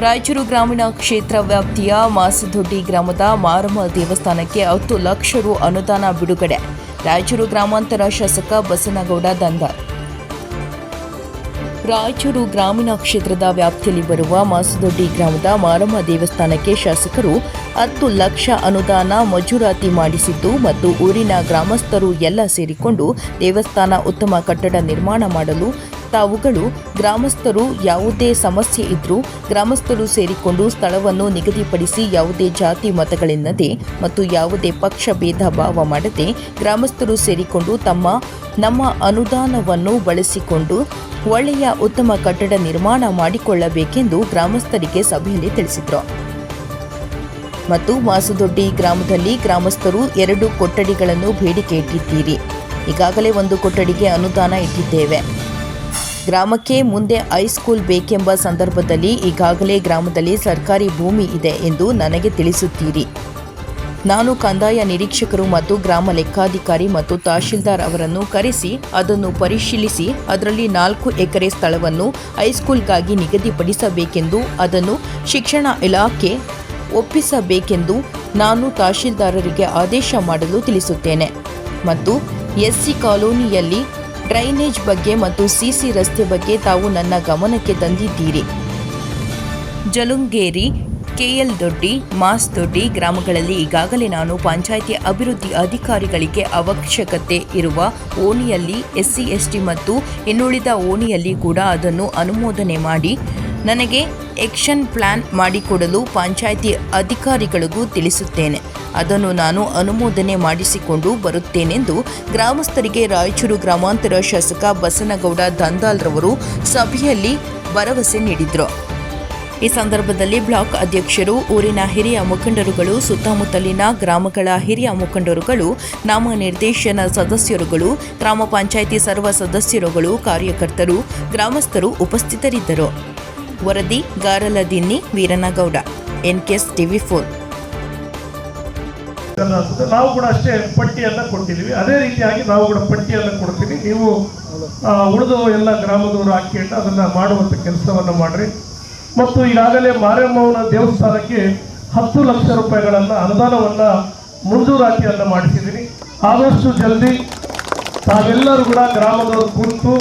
ರಾಯಚೂರು ಗ್ರಾಮೀಣ ಕ್ಷೇತ್ರ ವ್ಯಾಪ್ತಿಯ ಮಾಸದೊಡ್ಡಿ ಗ್ರಾಮದ ಮಾರಮ್ಮ ದೇವಸ್ಥಾನಕ್ಕೆ ಹತ್ತು ಲಕ್ಷ ರು ಅನುದಾನ ಬಿಡುಗಡೆ. ರಾಯಚೂರು ಗ್ರಾಮಾಂತರ ಶಾಸಕ ಬಸನಗೌಡ ದಂದಾರ್ ರಾಯಚೂರು ಗ್ರಾಮೀಣ ಕ್ಷೇತ್ರದ ವ್ಯಾಪ್ತಿಯಲ್ಲಿ ಬರುವ ಮಾಸದೊಡ್ಡಿ ಗ್ರಾಮದ ಮಾರಮ್ಮ ದೇವಸ್ಥಾನಕ್ಕೆ ಶಾಸಕರು ಹತ್ತು ಲಕ್ಷ ಅನುದಾನ ಮಂಜೂರಾತಿ ಮಾಡಿಸಿದ್ದು ಮತ್ತು ಊರಿನ ಗ್ರಾಮಸ್ಥರು ಎಲ್ಲ ಸೇರಿಕೊಂಡು ದೇವಸ್ಥಾನ ಉತ್ತಮ ಕಟ್ಟಡ ನಿರ್ಮಾಣ ಮಾಡಲು ತಾವುಗಳು ಗ್ರಾಮಸ್ಥರು ಯಾವುದೇ ಸಮಸ್ಯೆ ಇದ್ದರೂ ಗ್ರಾಮಸ್ಥರು ಸೇರಿಕೊಂಡು ಸ್ಥಳವನ್ನು ನಿಗದಿಪಡಿಸಿ ಯಾವುದೇ ಜಾತಿ ಮತಗಳಿಲ್ಲದೆ ಮತ್ತು ಯಾವುದೇ ಪಕ್ಷ ಭೇದ ಭಾವ ಮಾಡದೆ ಗ್ರಾಮಸ್ಥರು ಸೇರಿಕೊಂಡು ತಮ್ಮ ನಮ್ಮ ಅನುದಾನವನ್ನು ಬಳಸಿಕೊಂಡು ಒಳ್ಳೆಯ ಉತ್ತಮ ಕಟ್ಟಡ ನಿರ್ಮಾಣ ಮಾಡಿಕೊಳ್ಳಬೇಕೆಂದು ಗ್ರಾಮಸ್ಥರಿಗೆ ಸಭೆಯಲ್ಲಿ ತಿಳಿಸಿದರು. ಮತ್ತು ಮಾಸುದೊಡ್ಡಿ ಗ್ರಾಮದಲ್ಲಿ ಗ್ರಾಮಸ್ಥರು ಎರಡು ಕೊಠಡಿಗಳನ್ನು ಬೇಡಿಕೆ ಇಟ್ಟಿದ್ದೀರಿ. ಈಗಾಗಲೇ ಒಂದು ಕೊಠಡಿಗೆ ಅನುದಾನ ಇಟ್ಟಿದ್ದೇವೆ. ಗ್ರಾಮಕ್ಕೆ ಮುಂದೆ ಹೈಸ್ಕೂಲ್ ಬೇಕೆಂಬ ಸಂದರ್ಭದಲ್ಲಿ ಈಗಾಗಲೇ ಗ್ರಾಮದಲ್ಲಿ ಸರ್ಕಾರಿ ಭೂಮಿ ಇದೆ ಎಂದು ನನಗೆ ತಿಳಿಸುತ್ತೀರಿ. ನಾನು ಕಂದಾಯ ನಿರೀಕ್ಷಕರು ಮತ್ತು ಗ್ರಾಮ ಲೆಕ್ಕಾಧಿಕಾರಿ ಮತ್ತು ತಹಶೀಲ್ದಾರ್ ಅವರನ್ನು ಕರೆಸಿ ಅದನ್ನು ಪರಿಶೀಲಿಸಿ ಅದರಲ್ಲಿ ನಾಲ್ಕು ಎಕರೆ ಸ್ಥಳವನ್ನು ಹೈಸ್ಕೂಲ್ಗಾಗಿ ನಿಗದಿಪಡಿಸಬೇಕೆಂದು, ಅದನ್ನು ಶಿಕ್ಷಣ ಇಲಾಖೆ ಒಪ್ಪಿಸಬೇಕೆಂದು ನಾನು ತಹಶೀಲ್ದಾರರಿಗೆ ಆದೇಶ ಮಾಡಲು ತಿಳಿಸುತ್ತೇನೆ. ಮತ್ತು ಎಸ್ಸಿ ಕಾಲೋನಿಯಲ್ಲಿ ಡ್ರೈನೇಜ್ ಬಗ್ಗೆ ಮತ್ತು ಸಿಸಿ ರಸ್ತೆ ಬಗ್ಗೆ ತಾವು ನನ್ನ ಗಮನಕ್ಕೆ ತಂದಿದ್ದೀರಿ. ಜಲುಂಗೇರಿ ಕೆಎಲ್ ದೊಡ್ಡಿ, ಮಾಸ್ ದೊಡ್ಡಿ ಗ್ರಾಮಗಳಲ್ಲಿ ಈಗಾಗಲೇ ನಾನು ಪಂಚಾಯಿತಿ ಅಭಿವೃದ್ಧಿ ಅಧಿಕಾರಿಗಳಿಗೆ ಅವಶ್ಯಕತೆ ಇರುವ ಓಣಿಯಲ್ಲಿ ಎಸ್ಸಿ, ಎಸ್ಟಿ ಮತ್ತು ಇನ್ನುಳಿದ ಓಣಿಯಲ್ಲಿ ಕೂಡ ಅದನ್ನು ಅನುಮೋದನೆ ಮಾಡಿ ನನಗೆ ಎಕ್ಷನ್ ಪ್ಲಾನ್ ಮಾಡಿಕೊಡಲು ಪಂಚಾಯಿತಿ ಅಧಿಕಾರಿಗಳಿಗೂ ತಿಳಿಸುತ್ತೇನೆ. ಅದನ್ನು ನಾನು ಅನುಮೋದನೆ ಮಾಡಿಸಿಕೊಂಡು ಬರುತ್ತೇನೆಂದು ಗ್ರಾಮಸ್ಥರಿಗೆ ರಾಯಚೂರು ಗ್ರಾಮಾಂತರ ಶಾಸಕ ಬಸನಗೌಡ ದಂದಾಲ್ರವರು ಸಭೆಯಲ್ಲಿ ಭರವಸೆ ನೀಡಿದರು. ಈ ಸಂದರ್ಭದಲ್ಲಿ ಬ್ಲಾಕ್ ಅಧ್ಯಕ್ಷರು, ಊರಿನ ಹಿರಿಯ ಮುಖಂಡರುಗಳು, ಸುತ್ತಮುತ್ತಲಿನ ಗ್ರಾಮಗಳ ಹಿರಿಯ ಮುಖಂಡರುಗಳು ನಾಮ ನಿರ್ದೇಶನ ಸದಸ್ಯರುಗಳು, ಗ್ರಾಮ ಪಂಚಾಯಿತಿ ಸರ್ವ ಸದಸ್ಯರುಗಳು, ಕಾರ್ಯಕರ್ತರು, ಗ್ರಾಮಸ್ಥರು ಉಪಸ್ಥಿತರಿದ್ದರು. ವರದಿ Garaladinni Veeranagowda, NKS TV four. ನಾವು ಕೂಡ ಅಷ್ಟೇ ಪಟ್ಟಿಯನ್ನು ಕೊಟ್ಟಿದ್ದೀವಿ. ಅದೇ ರೀತಿಯಾಗಿ ನಾವು ಕೂಡ ಪಟ್ಟಿಯನ್ನು ಕೊಡ್ತೀವಿ. ನೀವು ಉಳಿದು ಎಲ್ಲ ಗ್ರಾಮದವರು ಹಾಕಿಟ್ಟು ಅದನ್ನು ಮಾಡುವಂಥ ಕೆಲಸವನ್ನು ಮಾಡಿರಿ. ಮತ್ತು ಈಗಾಗಲೇ ಮಾರಮ್ಮನ ದೇವಸ್ಥಾನಕ್ಕೆ ಹತ್ತು ಲಕ್ಷ ರೂಪಾಯಿಗಳನ್ನು ಅನುದಾನವನ್ನು ಮಂಜೂರಾತಿಯನ್ನು ಮಾಡಿಸಿದ್ದೀನಿ ಆದಷ್ಟು ಜಲ್ದಿ ತಾವೆಲ್ಲರೂ ಕೂಡ ಗ್ರಾಮದವರು ಕುರಿತು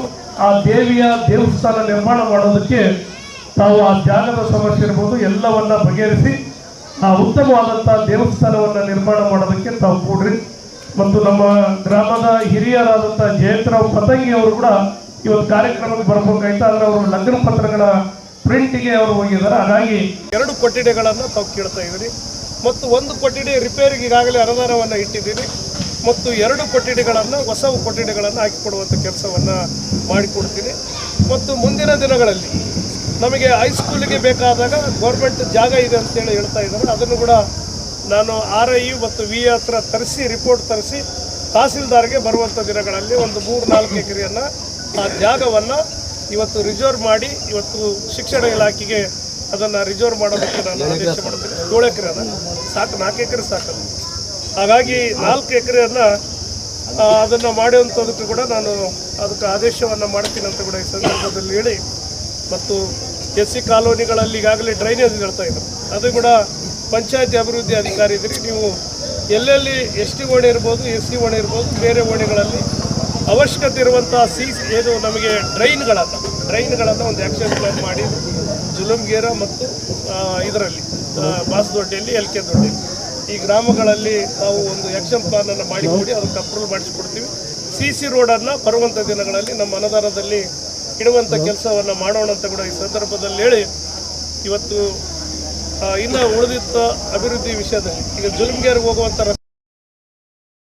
ಆ ದೇವಿಯ ದೇವಸ್ಥಾನ ನಿರ್ಮಾಣ ಮಾಡೋದಕ್ಕೆ ತಾವು ಆ ಜಾಗದ ಸಮಸ್ಯೆ ಇರ್ಬೋದು, ಎಲ್ಲವನ್ನ ಬಗೆಹರಿಸಿ ಆ ಉತ್ತಮವಾದಂಥ ದೇವಸ್ಥಾನವನ್ನು ನಿರ್ಮಾಣ ಮಾಡೋದಕ್ಕೆ ತಾವು ಕೂಡ್ರಿ. ಮತ್ತು ನಮ್ಮ ಗ್ರಾಮದ ಹಿರಿಯರಾದಂಥ ಜಯಂತರಾವ್ ಪತಂಗಿ ಅವರು ಕೂಡ ಇವತ್ತು ಕಾರ್ಯಕ್ರಮಕ್ಕೆ ಬರಬೇಕಾಯ್ತು ಆದರೆ ಅವರು ಲಗ್ನ ಪತ್ರಗಳ ಪ್ರಿಂಟಿಗೆ ಅವರು ಹೋಗಿದ್ದಾರೆ. ಹಾಗಾಗಿ ಎರಡು ಕೊಠಡಿಗಳನ್ನು ತಾವು ಕೇಳ್ತಾ ಇದ್ದೀರಿ. ಮತ್ತು ಒಂದು ಕೊಠಡಿ ರಿಪೇರಿಗೆ ಈಗಾಗಲೇ ಅನುದಾನವನ್ನು ಇಟ್ಟಿದ್ದೀರಿ. ಮತ್ತು ಎರಡು ಕೊಠಡಿಗಳನ್ನು ಹೊಸ ಕೊಠಡಿಗಳನ್ನು ಹಾಕಿಕೊಡುವಂಥ ಕೆಲಸವನ್ನು ಮಾಡಿಕೊಡ್ತೀನಿ. ಮತ್ತು ಮುಂದಿನ ದಿನಗಳಲ್ಲಿ ನಮಗೆ ಹೈಸ್ಕೂಲಿಗೆ ಬೇಕಾದಾಗ ಗೌರ್ಮೆಂಟ್ ಜಾಗ ಇದೆ ಅಂತೇಳಿ ಹೇಳ್ತಾ ಇದ್ದಾರೆ. ಅದನ್ನು ಕೂಡ ನಾನು ಆರ್ ಐ ಮತ್ತು ವಿ ಹತ್ರ ತರಿಸಿ ರಿಪೋರ್ಟ್ ತರಿಸಿ, ತಹಸೀಲ್ದಾರ್ಗೆ ಬರುವಂಥ ದಿನಗಳಲ್ಲಿ ಒಂದು ಮೂರು ನಾಲ್ಕು ಎಕರೆಯನ್ನು ಆ ಜಾಗವನ್ನು ಇವತ್ತು ರಿಸರ್ವ್ ಮಾಡಿ ಇವತ್ತು ಶಿಕ್ಷಣ ಇಲಾಖೆಗೆ ಅದನ್ನು ರಿಸರ್ವ್ ಮಾಡೋದಕ್ಕೆ ನಾನು ಆದೇಶ ಮಾಡ್ತೀನಿ. ಏಳು ಎಕರೆ ಅದ ಸಾಕು ನಾಲ್ಕು ಎಕರೆ ಸಾಕಲ್ಲ ಹಾಗಾಗಿ ನಾಲ್ಕು ಎಕರೆಯನ್ನು ಅದನ್ನು ಮಾಡುವಂಥದಕ್ಕೆ ಕೂಡ ನಾನು ಅದಕ್ಕೆ ಆದೇಶವನ್ನು ಮಾಡ್ತೀನಿ ಅಂತ ಕೂಡ ಈ ಸಂದರ್ಭದಲ್ಲಿ ಹೇಳಿ ಮತ್ತು ಎಸ್ ಸಿ ಕಾಲೋನಿಗಳಲ್ಲಿ ಈಗಾಗಲೇ ಡ್ರೈನೇಜ್ ಹೇಳ್ತಾ ಇದ್ದರು ಅದು ಕೂಡ ಪಂಚಾಯತಿ ಅಭಿವೃದ್ಧಿ ಅಧಿಕಾರಿ ಇದ್ರಿ. ನೀವು ಎಲ್ಲೆಲ್ಲಿ ಎಸ್ ಟಿ ಓಣೆ ಇರ್ಬೋದು ಎಸ್ ಸಿ ಓಣೆ ಇರ್ಬೋದು ಬೇರೆ ಓಣಿಗಳಲ್ಲಿ ಅವಶ್ಯಕತೆ ಇರುವಂಥ ಸಿ ಏನು? ನಮಗೆ ಡ್ರೈನ್ಗಳನ್ನು ಡ್ರೈನ್ಗಳನ್ನು ಒಂದು ಆಕ್ಷನ್ ಪ್ಲಾನ್ ಮಾಡಿ ಜುಲುಮ್ಗೇರ ಮತ್ತು ಇದರಲ್ಲಿ ಬಾಸದೊಡ್ಡಿಯಲ್ಲಿ ಎಲ್ ಕೆ ದೊಡ್ಡಿಯಲ್ಲಿ ಈ ಗ್ರಾಮಗಳಲ್ಲಿ ನಾವು ಒಂದು ಆ್ಯಕ್ಷನ್ ಪ್ಲಾನನ್ನು ಮಾಡಿಕೊಡಿ ಅದಕ್ಕೆ ಅಪ್ರೂವಲ್ ಮಾಡಿಸ್ಕೊಡ್ತೀವಿ. ಸಿ ಸಿ ರೋಡನ್ನು ಬರುವಂಥ ದಿನಗಳಲ್ಲಿ ನಮ್ಮ ಅನುದಾನದಲ್ಲಿ ಇಡುವಂಥ ಕೆಲಸವನ್ನು ಮಾಡೋಣ ಅಂತ ಕೂಡ ಈ ಸಂದರ್ಭದಲ್ಲಿ ಹೇಳಿ, ಇವತ್ತು ಇನ್ನು ಉಳಿದಿದ್ದ ಅಭಿವೃದ್ಧಿ ವಿಷಯದಲ್ಲಿ ಈಗ ಜುಲುಮ್ಗೇರಿಗೆ ಹೋಗುವಂಥ